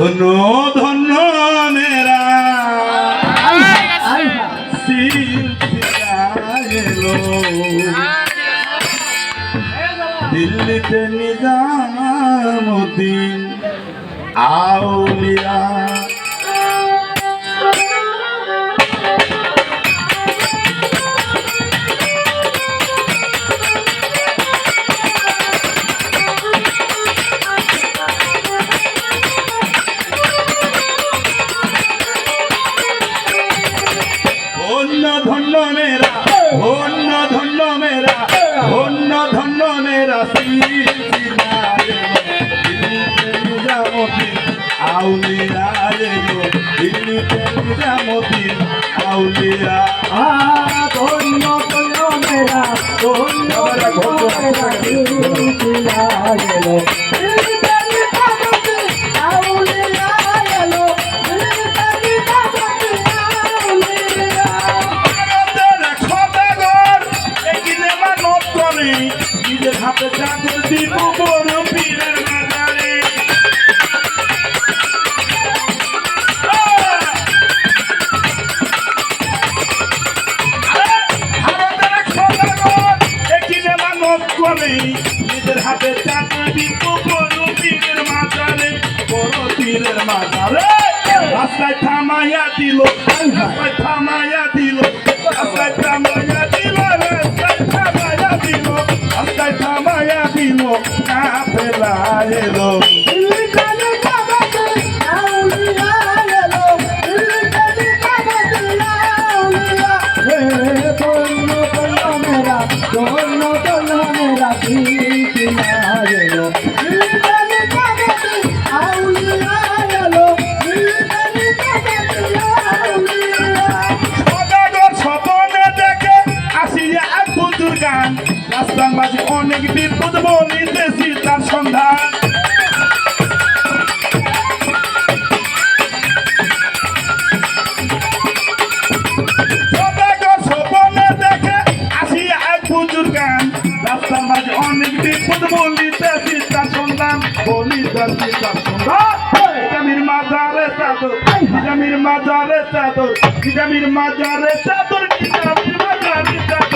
ধন্য ধন্য দিল্লিতে নিজামুদ্দিন আউলিয়া আউলিয়া এলো দিল্লিতে নিজামুদ্দিন আউলিয়া ধন্য ধন্য মেরা ধন্য ধন্য মেরা সিলসিলা মানত নিজের হাতে দিব বড় পীরের মাজারে বড় পীরের মাতালে রাস্তায় থামাইয়া দিল, রাস্তায় থামাইয়া দিল। অনেক বিপদ বলিতেছি তার সন্ধান। রাস্তার মাঝে অনেক বিপদ বলিতেছি তার সন্ধান। বলিতেছি তার সন্ধান। জামির মাজারে চাদর জামির মাজারে চাদর জামির মাজারে চাদর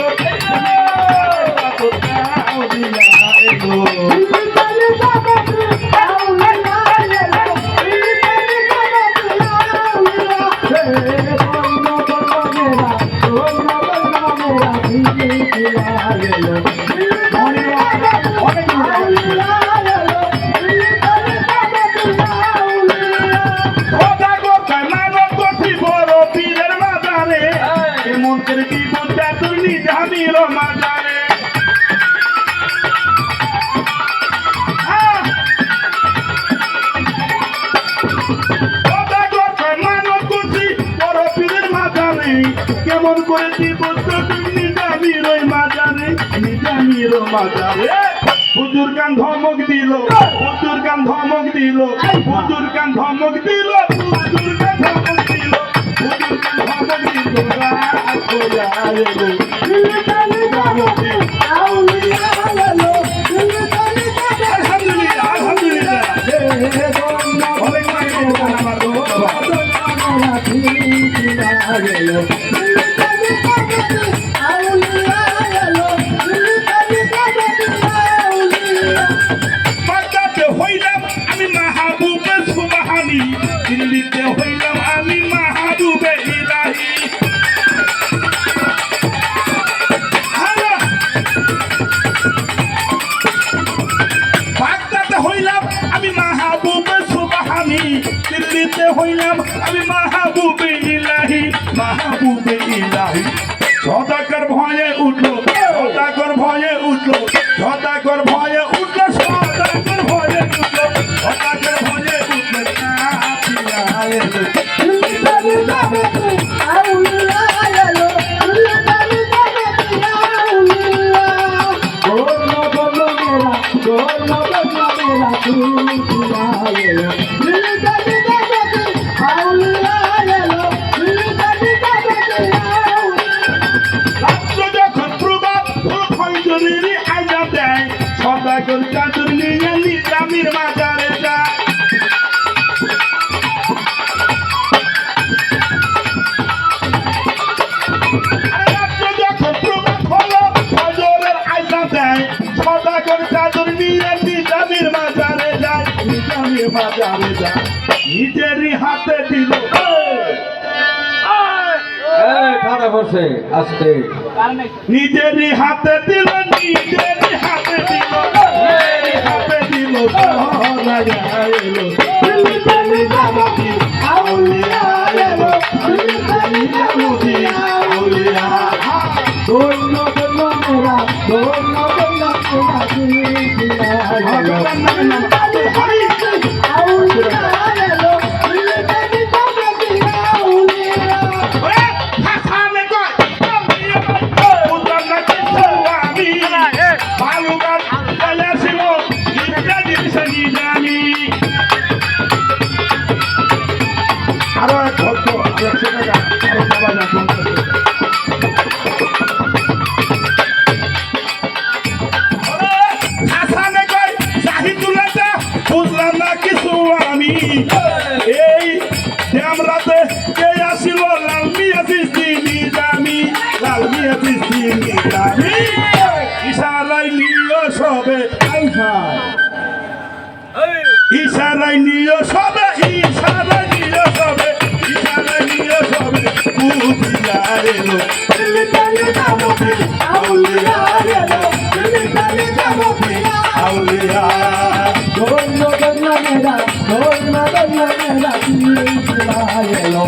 কেমন করে দিব নিজামির মাজারে নিজামির মাজারে হুজুর গান ধমক দিল, হুজুর গান ধমক দিল, হুজুর গান ধমক দিল, হুজুর গান ধমক দিল সুবহানি দিল্লিতে হইলাম, আমি মাহবুবে ইলাহি মাহবুবে ইলাহি। সদাকর ভয়ে উঠল, সদাকর ভয়ে উঠল, সদাকর ভয়ে উঠল, সদাকর ভয়ে উঠল, সদাকর ভয়ে উঠল। মাজারে যায় নিজেরই হাতে দিল। ঠান্ডা পড়ছে নিজেরই হাতে দিল নিজেরই হাতে দিল হাতে দিল ইশারাই নিয় সবে ইশারাই নিয় সবে ইশারাই নিয় সবে ইশারাই নিয় সবে। বুঝিয়া এলো দিল্লিতে নিজামতি আউলিয়া এলো দিল্লিতে নিজামতি আউলিয়া। ধন্য ধন্য মেরা ধন্য ধন্য মেরা দিল্লিতে এলো।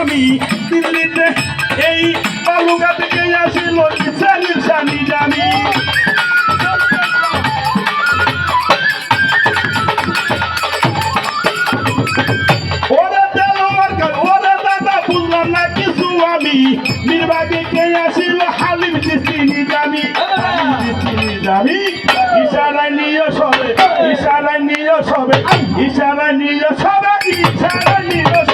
আমি দিল্লিতে, এই বালুগা থেকে আসিল জানি। ওরে দেলোয়ার কাল ওরে দাদা, বুঝলাম না কিছু আমি। নির্বাগে কে আসিল? হালিম চিস্তিনি জানি। জানি। ইশারায় নিয়ে সবে, ইশারায় নিয়ে সবে, ইশারায় নিয়ে সবে, ইশারায় নিয়ে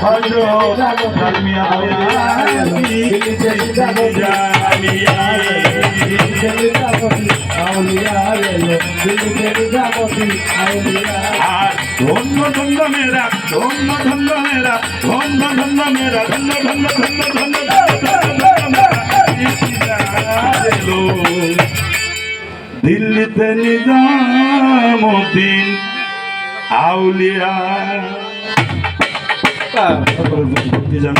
হজরত জামিয়া আর ধন্য ধন্য মেরা ধন্য ধন্য মেরা ধন্য ধন্য মেরা ধন্য ধন্য ধন্য ধন্য দিল্লিতে নিজামুদ্দিন আউলিয়া নিজাম